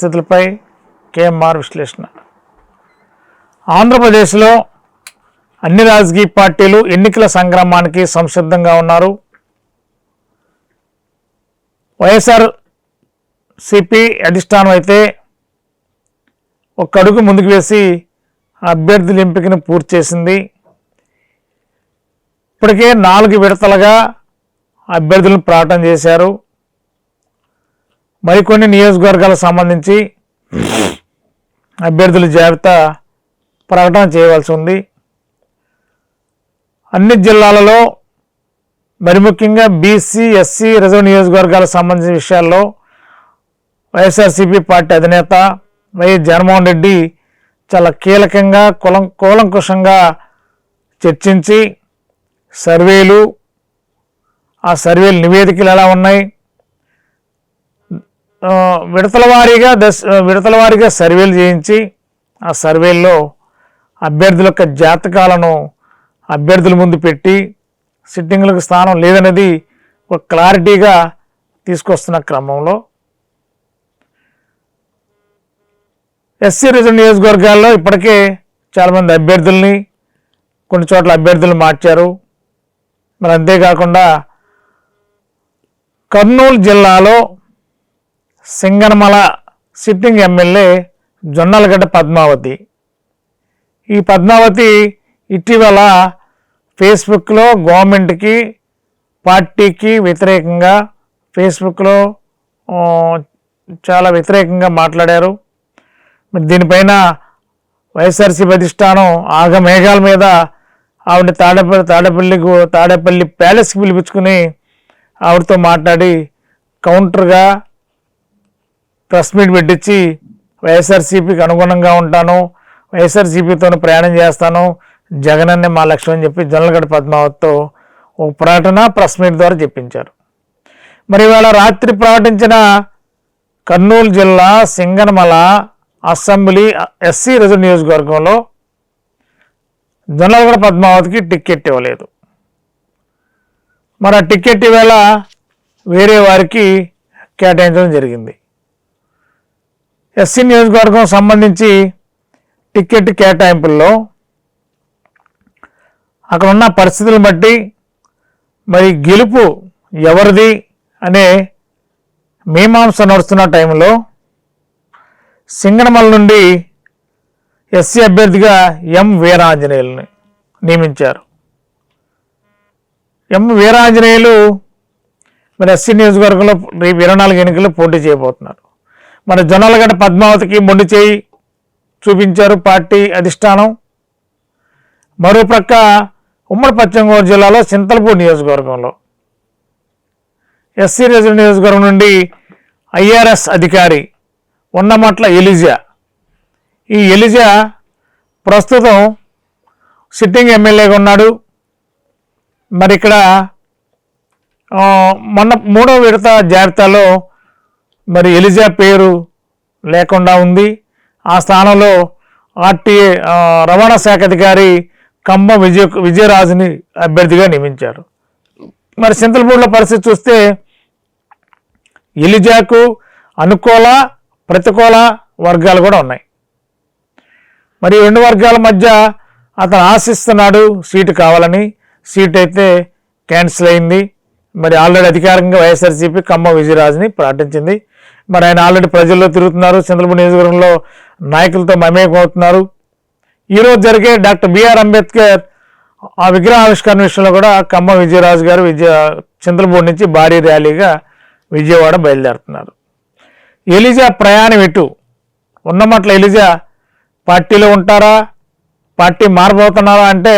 పరిస్థితులపై కేఎంఆర్ విశ్లేషణ. ఆంధ్రప్రదేశ్లో అన్ని రాజకీయ పార్టీలు ఎన్నికల సంగ్రామానికి సంసిద్ధంగా ఉన్నారు. వైఎస్ఆర్ సిపి అధిష్టానం అయితే ఒక అడుగు ముందుకు వేసి అభ్యర్థుల ఎంపికను పూర్తి చేసింది. ఇప్పటికే నాలుగు విడతలుగా అభ్యర్థులను ప్రకటన చేశారు. మరికొన్ని నియోజకవర్గాలకు సంబంధించి అభ్యర్థుల జాబితా ప్రకటన చేయవలసి ఉంది. అన్ని జిల్లాలలో మరి ముఖ్యంగా బీసీ ఎస్సీ రిజర్వ్ నియోజకవర్గాలకు సంబంధించిన విషయాల్లో వైఎస్ఆర్సీపీ పార్టీ అధినేత వైఎస్ జగన్మోహన్ రెడ్డి చాలా కీలకంగా కులం కూలంకుషంగా చర్చించి సర్వేలు ఆ సర్వేలు నివేదికలు ఎలా ఉన్నాయి? విడతల వారీగా దశ విడతల వారీగా సర్వేలు చేయించి ఆ సర్వేల్లో అభ్యర్థుల యొక్క జాతకాలను అభ్యర్థుల ముందు పెట్టి సిట్టింగ్లకు స్థానం లేదనేది ఒక క్లారిటీగా తీసుకొస్తున్న క్రమంలో ఎస్సీ రిజర్వ్ నియోజకవర్గాల్లో ఇప్పటికే చాలామంది అభ్యర్థుల్ని కొన్ని చోట్ల అభ్యర్థులు మార్చారు. మరి అంతేకాకుండా కర్నూలు జిల్లాలో సింగనమల సిట్టింగ్ ఎమ్మెల్యే జొన్నలగడ్డ పద్మావతి. ఈ పద్మావతి ఇటీవల ఫేస్బుక్లో గవర్నమెంట్కి పార్టీకి వ్యతిరేకంగా ఫేస్బుక్లో చాలా వ్యతిరేకంగా మాట్లాడారు. దీనిపైన వైఎస్ఆర్సీపీ అధిష్టానం ఆగ మేఘాల మీద ఆవిడ తాడేపల్లి తాడపల్లి తాడేపల్లి ప్యాలెస్కి పిలిపించుకుని ఆవిడతో మాట్లాడి కౌంటర్గా ప్రెస్ మీట్ పెట్టించి వైఎస్ఆర్సీపీకి అనుగుణంగా ఉంటాను వైఎస్ఆర్సీపీతో ప్రయాణం చేస్తాను. జగన్ అనే మా లక్ష్యం అని చెప్పి జొన్నలగడ్డ పద్మావతితో ఒక ప్రకటన ప్రెస్ మీట్ ద్వారా చెప్పించారు. మరి ఇవాళ రాత్రి ప్రకటించిన కర్నూలు జిల్లా సింగనమల అసెంబ్లీ ఎస్సీ రిజర్వ్ నియోజకవర్గంలో జొన్నలగడ పద్మావతికి టిక్కెట్ ఇవ్వలేదు. మరి ఆ టిక్కెట్ ఇవాళ వేరే వారికి కేటాయించడం జరిగింది. ఎస్సీ నియోజకవర్గం సంబంధించి టికెట్ కేటాయింపుల్లో అక్కడ ఉన్న పరిస్థితులను బట్టి మరి గెలుపు ఎవరిది అనే మీమాంస నడుస్తున్న టైంలో సింగనమల నుండి ఎస్సీ అభ్యర్థిగా ఎం వీరాంజనేయులని నియమించారు. ఎం వీరాంజనేయులు మరి ఎస్సీ నియోజకవర్గంలో రేపు ఇరవై నాలుగు ఎన్నికల్లో పోటీ చేయబోతున్నారు. మన జొన్నలగడ్డ పద్మావతికి మొండి చేయి చూపించారు పార్టీ అధిష్టానం. మరోప్రక్క ఉమ్మడి పశ్చిమ గోదావరి జిల్లాలో చింతలపూడి నియోజకవర్గంలో. ఎస్సీ రిజర్వ్ నియోజకవర్గం నుండి ఐఆర్ఎస్ అధికారి ఉన్నమట్ల ఎలిజా. ఈ ఎలిజా ప్రస్తుతం సిట్టింగ్ ఎమ్మెల్యేగా ఉన్నాడు. మరి ఇక్కడ మొన్న మూడో విడత జాబితాలో మరి ఎలిజా పేరు లేకుండా ఉంది. ఆ స్థానంలో ఆర్టీఏ రవాణా శాఖ అధికారి కమ్మ విజయ విజయరాజుని అభ్యర్థిగా నియమించారు. మరి చింతలపూడిలో పరిస్థితి చూస్తే ఎలిజాకు అనుకూల ప్రతికూల వర్గాలు కూడా ఉన్నాయి. మరి రెండు వర్గాల మధ్య అతను ఆశిస్తున్నాడు సీటు కావాలని. సీట్ అయితే క్యాన్సిల్ అయింది. మరి ఆల్రెడీ అధికారికంగా వైఎస్ఆర్సీపీ కమ్మ విజయరాజుని ప్రకటించింది మరి ఆయన ఆల్రెడీ ప్రజల్లో తిరుగుతున్నారు. చంద్రబాబు నియోజకవర్గంలో నాయకులతో మమేకం అవుతున్నారు ఈరోజు జరిగే డాక్టర్ బిఆర్ అంబేద్కర్ ఆ విగ్రహ ఆవిష్కరణ విషయంలో కూడా కమ్మ విజయరాజు గారు విజయ చంద్రబాబు నుంచి భారీ ర్యాలీగా విజయవాడ బయలుదేరుతున్నారు. ఎలిజా ప్రయాణం ఇటు. ఉన్నమట్ల ఎలిజా పార్టీలో ఉంటారా? పార్టీ మారబోతున్నారా అంటే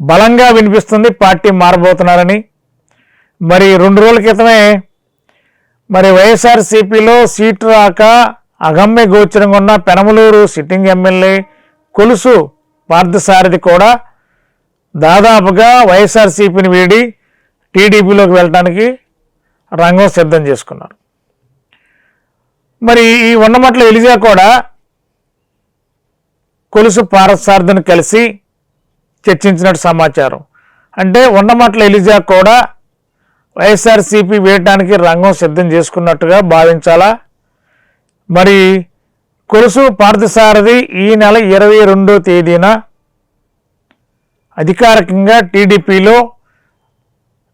బలంగా వినిపిస్తుంది పార్టీ మారబోతున్నారని. మరి రెండు రోజుల క్రితమే మరి వైఎస్ఆర్సీపీలో సీటు రాక అగమ్య గోచరంగా ఉన్న పెనమలూరు సిట్టింగ్ ఎమ్మెల్యే కొలుసు పార్థసారథి కూడా దాదాపుగా వైఎస్ఆర్సీపీని వీడి టీడీపీలోకి వెళ్ళడానికి రంగం సిద్ధం చేసుకున్నారు. మరి ఈ ఉన్నమట్ల ఎలిజా కూడా కొలుసు పార్థసారథిని కలిసి చర్చించినట్టు సమాచారం. అంటే ఉన్నమట్ల ఎలిజా కూడా వైఎస్ఆర్సీపీ వేయటానికి రంగం సిద్ధం చేసుకున్నట్టుగా భావించాలా? మరి కొలుసు పార్థసారథి ఈ నెల ఇరవై రెండో తేదీన అధికారికంగా టీడీపీలో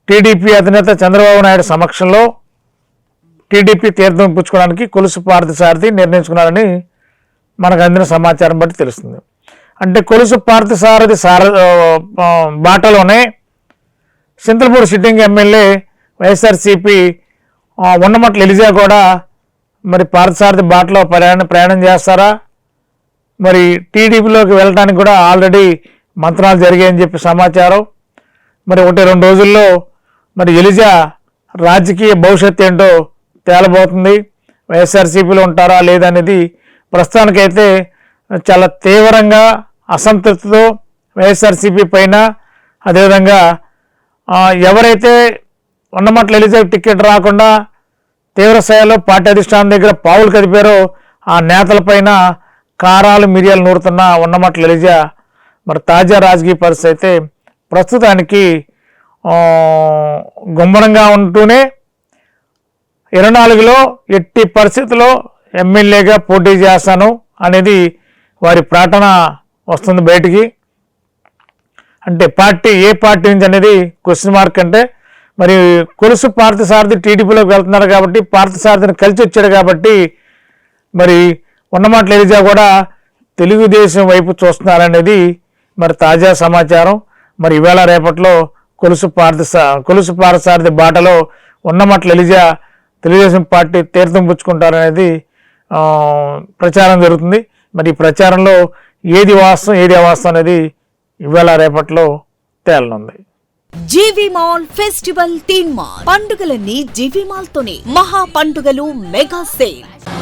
టీడీపీ అధినేత చంద్రబాబు నాయుడు సమక్షంలో టీడీపీ తీర్థం పుచ్చుకోవడానికి కొలుసు పార్థసారథి నిర్ణయించుకున్నారని మనకు అందిన సమాచారం బట్టి తెలుస్తుంది. అంటే కొలుసు పార్థసారథి సార బాటలోనే Chintalapudi sitting MLA YSRCP Unnamatla Eliza కూడా మరి పార్థసారథి బాటలో ప్రయాణ ప్రయాణం చేస్తారా? మరి టీడీపీలోకి వెళ్ళడానికి కూడా ఆల్రెడీ మంత్రాలు జరిగాయని చెప్పి సమాచారం. మరి ఒకటి రెండు రోజుల్లో మరి ఎలిజా రాజకీయ భవిష్యత్తు ఏంటో తేలబోతుంది. వైఎస్ఆర్సీపీలో ఉంటారా లేదనేది ప్రస్తుతానికైతే చాలా తీవ్రంగా అసంతృప్తితో వైఎస్ఆర్సీపీ పైన అదేవిధంగా ఎవరైతే ఉన్నమట్ల ఎలిజబెత్ టికెట్ రాకుండా తీవ్రస్థాయిలో పార్టీ అధిష్టానం దగ్గర పావులు కదిపారో. ఆ నేతలపైన కారాలు మిరియాలు నూరుతున్న ఉన్నమట్ల ఎలిజా. మరి తాజా రాజకీయ పరిస్థితి అయితే ప్రస్తుతానికి గుమ్మనంగా గుమ్మరంగా ఉంటూనే ఇరవై నాలుగులో ఎట్టి పరిస్థితుల్లో ఎమ్మెల్యేగా పోటీ చేస్తాను అనేది వారి ప్రకటన వస్తుంది బయటికి. అంటే పార్టీ ఏ పార్టీ నుంచి అనేది క్వశ్చన్ మార్క్ అంటే మరి కొలుసు పార్థసారథి టీడీపీలోకి వెళ్తున్నారు కాబట్టి పార్థసారథిని కలిసి వచ్చాడు కాబట్టి మరి ఉన్నమాట ఎలిజా కూడా తెలుగుదేశం వైపు చూస్తున్నారనేది మరి తాజా సమాచారం. మరి ఈవేళ రేపట్లో కొలుసు పార్థసా కొలుసు పార్థసారథి బాటలో ఉన్నమట్ల ఎలిజా తెలుగుదేశం పార్టీ తీర్థం పుచ్చుకుంటారనేది ప్రచారం జరుగుతుంది. మరి ఈ ప్రచారంలో ఏది వాస్తవం ఏది అవాస్తవం అనేది ఇవాళ రేపట్లో తేలనుంది. GV mall festival theme mall. పండుగలన్నీ జీవి మాల్ తోనే మహా పండుగలు మెగా సేల్.